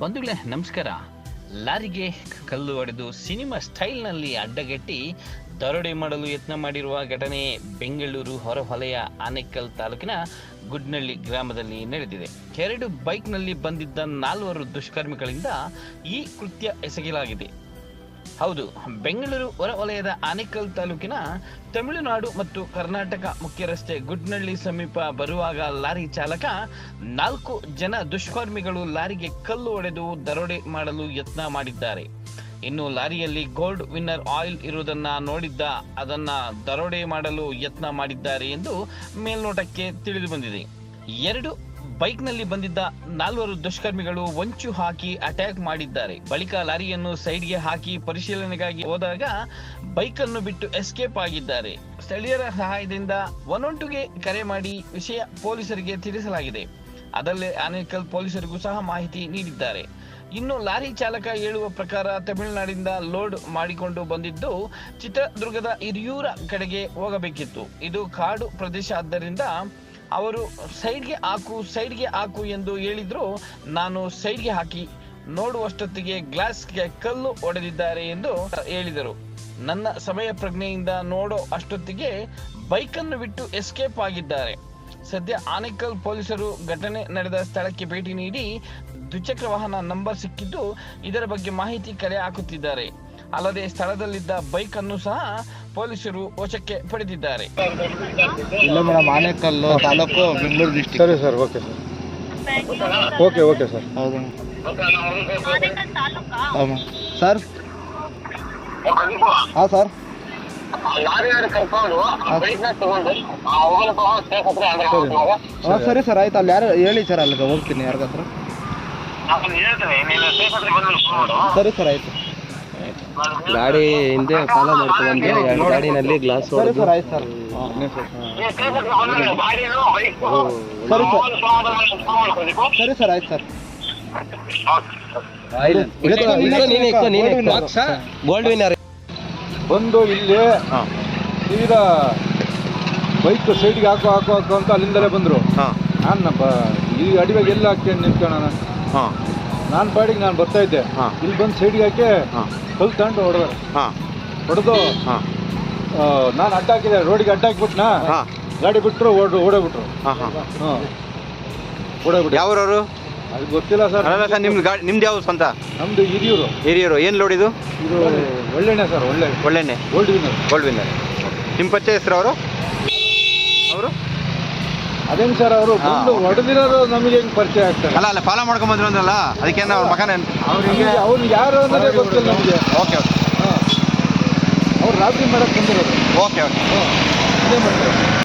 ಬಂಧುಗಳೇ, ನಮಸ್ಕಾರ. ಲಾರಿಗೆ ಕಲ್ಲು ಹೊಡೆದು ಸಿನಿಮಾ ಸ್ಟೈಲ್ನಲ್ಲಿ ಅಡ್ಡಗಟ್ಟಿ ದರೋಡೆ ಮಾಡಲು ಯತ್ನ ಮಾಡಿರುವ ಘಟನೆ ಬೆಂಗಳೂರು ಹೊರವಲಯ ಆನೇಕಲ್ ತಾಲೂಕಿನ ಗುಡ್ನಳ್ಳಿ ಗ್ರಾಮದಲ್ಲಿ ನಡೆದಿದೆ. ಎರಡು ಬೈಕ್ನಲ್ಲಿ ಬಂದಿದ್ದ ನಾಲ್ವರು ದುಷ್ಕರ್ಮಿಗಳಿಂದ ಈ ಕೃತ್ಯ ಎಸಗಲಾಗಿದೆ. ಹೌದು, ಬೆಂಗಳೂರು ಹೊರವಲಯದ ಆನೇಕಲ್ ತಾಲೂಕಿನ ತಮಿಳುನಾಡು ಮತ್ತು ಕರ್ನಾಟಕ ಮುಖ್ಯ ರಸ್ತೆ ಗುಡ್ನಳ್ಳಿ ಸಮೀಪ ಬರುವಾಗ ಲಾರಿ ಚಾಲಕ ನಾಲ್ಕು ಜನ ದುಷ್ಕರ್ಮಿಗಳು ಲಾರಿಗೆ ಕಲ್ಲು ಒಡೆದು ದರೋಡೆ ಮಾಡಲು ಯತ್ನ ಮಾಡಿದ್ದಾರೆ. ಇನ್ನು ಲಾರಿಯಲ್ಲಿ ಗೋಲ್ಡ್ ವಿನ್ನರ್ ಆಯಿಲ್ ಇರುವುದನ್ನ ನೋಡಿದ್ದ, ಅದನ್ನ ದರೋಡೆ ಮಾಡಲು ಯತ್ನ ಮಾಡಿದ್ದಾರೆ ಎಂದು ಮೇಲ್ನೋಟಕ್ಕೆ ತಿಳಿದು ಬಂದಿದೆ. ಎರಡು ಬೈಕ್ನಲ್ಲಿ ಬಂದಿದ್ದ ನಾಲ್ವರು ದುಷ್ಕರ್ಮಿಗಳು ಹೊಂಚು ಹಾಕಿ ಅಟ್ಯಾಕ್ ಮಾಡಿದ್ದಾರೆ. ಬಳಿಕ ಲಾರಿಯನ್ನು ಸೈಡ್ಗೆ ಹಾಕಿ ಪರಿಶೀಲನೆಗಾಗಿ ಹೋದಾಗ ಬೈಕ್ ಅನ್ನು ಬಿಟ್ಟು ಎಸ್ಕೇಪ್ ಆಗಿದ್ದಾರೆ. ಸ್ಥಳೀಯರ ಸಹಾಯದಿಂದ ಒನ್ ಒನ್ ಕರೆ ಮಾಡಿ ವಿಷಯ ಪೊಲೀಸರಿಗೆ ತಿಳಿಸಲಾಗಿದೆ. ಅದಲ್ಲೇ ಆನೇಕಲ್ ಪೊಲೀಸರಿಗೂ ಸಹ ಮಾಹಿತಿ ನೀಡಿದ್ದಾರೆ. ಇನ್ನು ಲಾರಿ ಚಾಲಕ ಹೇಳುವ ಪ್ರಕಾರ ತಮಿಳುನಾಡಿಂದ ಲೋಡ್ ಮಾಡಿಕೊಂಡು ಬಂದಿದ್ದು ಚಿತ್ರದುರ್ಗದ ಹಿರಿಯೂರ ಕಡೆಗೆ ಹೋಗಬೇಕಿತ್ತು. ಇದು ಕಾಡು ಪ್ರದೇಶ ಆದ್ದರಿಂದ ಅವರು ಸೈಡ್ಗೆ ಹಾಕು ಸೈಡ್ಗೆ ಹಾಕು ಎಂದು ಹೇಳಿದ್ರು. ನಾನು ಸೈಡ್ಗೆ ಹಾಕಿ ನೋಡುವಷ್ಟೊತ್ತಿಗೆ ಗ್ಲಾಸ್ಗೆ ಕಲ್ಲು ಹೊಡೆದಿದ್ದಾರೆ ಎಂದು ಹೇಳಿದರು. ನನ್ನ ಸಮಯ ಪ್ರಜ್ಞೆಯಿಂದ ನೋಡೋ ಅಷ್ಟೊತ್ತಿಗೆ ಬೈಕನ್ನು ಬಿಟ್ಟು ಎಸ್ಕೇಪ್ ಆಗಿದ್ದಾರೆ. ಸದ್ಯ ಆನೇಕಲ್ ಪೊಲೀಸರು ಘಟನೆ ನಡೆದ ಸ್ಥಳಕ್ಕೆ ಭೇಟಿ ನೀಡಿ ದ್ವಿಚಕ್ರ ವಾಹನ ನಂಬರ್ ಸಿಕ್ಕಿದ್ದು ಇದರ ಬಗ್ಗೆ ಮಾಹಿತಿ ಕಲೆ ಹಾಕುತ್ತಿದ್ದಾರೆ. ಅಲ್ಲದೆ ಸ್ಥಳದಲ್ಲಿದ್ದ ಬೈಕ್ ಅನ್ನು ಸಹ ಪೊಲೀಸರು ವಶಕ್ಕೆ ಪಡೆದಿದ್ದಾರೆ. ಇಲ್ಲ ಮೇಡಮ್ ಆನೇಕಲ್ಲು ತಾಲೂಕು ಬೆಂಗಳೂರು ಡಿಸ್ಟಿಕ್ ಸರಿ sir okay sir. Okay okay sir. ಹೌದು ಹೌದಾ ಸರ್? ಹಾಂ ಸರ್? ಹಾಂ ಸರಿ. ಸರ್ ಆಯ್ತು. ಅಲ್ಲಿ ಯಾರು ಹೇಳಿ ಸರ್ ಅಲ್ಲಿಗೆ ಹೋಗ್ತೀನಿ ಯಾರಿಗ ಹತ್ರ ಸರಿ ಸರ್ ಆಯ್ತು. ಗಾಡಿ ಹಿಂದೆ ಫಾಲೋ ಮಾಡ್ಕೊಂಡು ಎರಡು ಗಾಡಿನಲ್ಲಿ ಗ್ಲಾಸ್ ಸರಿ ಸರ್ ಆಯ್ತು ಸರ್. ಸರಿ ಸರ್ ಆಯ್ತು ಸರ್. ಗೋಲ್ಡ್ ವಿನ್ನರ್ ಬಂದು ಇಲ್ಲಿ ಸೀದಾ ಬೈಕ್ ಸೈಡ್ಗೆ ಹಾಕು ಹಾಕು ಹಾಕು ಅಂತ ಅಲ್ಲಿಂದಲೇ ಬಂದರು. ಹಾಂ. ನಾನು ಈ ಅಡಿವಾಗ ಎಲ್ಲ ಹಾಕ್ತೇನೆ ನಿಂತ್ಕೊಳ್ಳೋಣ ಹಾಂ. ನಾನು ಪಾಡಿಗೆ ನಾನು ಬರ್ತಾ ಇದ್ದೆ. ಇಲ್ಲಿ ಬಂದು ಸೈಡ್ಗೆ ಹಾಕಿ ಕಲ್ ತಗೊಂಡು ಹೊಡೆದ. ಹಾಂ. ಹೊಡೆದು ಹಾಂ. ನಾನು ಅಡ್ಡ ಹಾಕಿದೆ. ರೋಡಿಗೆ ಅಡ್ಡ ಹಾಕ್ಬಿಟ್ನ? ಗಾಡಿ ಬಿಟ್ಟರು ಓಡ್ ಓಡೋಗ್ಬಿಟ್ರು. ಹಾಂ ಓಡೋಗ್ಬಿಟ್ರು. ಯಾವ್ರವರು? ಅದು ಗೊತ್ತಿಲ್ಲ ಸರ್. ಅಲ್ಲ ಸರ್ ನಿಮ್ದು ಗಾಡಿ ನಿಮ್ದು ಯಾವ ಸ್ವಂತ? ನಮ್ಮದು ಹಿರಿಯೂರು. ಹಿರಿಯೂರು. ಏನು ಲೋಡ್ ಇದು? ಇದು ಒಳ್ಳೆಣ್ಣೆ ಸರ್ ಒಳ್ಳೆ ಒಳ್ಳೆಣ್ಣೆ. ಗೋಲ್ಡ್ ವಿನ್ನರ್ ಗೋಲ್ಡ್ ವಿನ್ನರ್ ನಿಮ್ಮ ಪರಿಚಯ ಹೆಸರು ಅವರು? ಅದೇನು ಸರ್ ಅವರು. ಬಂದು ಹೊಡೆದಿರೋರು ನಮಗೆ ಹೆಂಗ್ ಪರಿಚಯ ಆಗ್ತಾರೆ ಅಲ್ಲ ಅಲ್ಲ ಫಾಲೋ ಮಾಡ್ಕೊಂಡ್ ಬಂದ್ರು ಅಂದ್ರಲ್ಲ ಅದಕ್ಕೆ ಅವ್ರ ಮಗನ ಅವ್ರಿಗೆ ಅವ್ರು ಯಾರು ಅನ್ನೋದೇ ಗೊತ್ತಿಲ್ಲ ನಮಗೆ. Okay okay. ಅವ್ರು ರಾತ್ರಿ ಮಾಡಕ್ ಬಂದಿರೋದು. Okay okay. ಅದೇ ಮಾಡ್ತಾರೆ.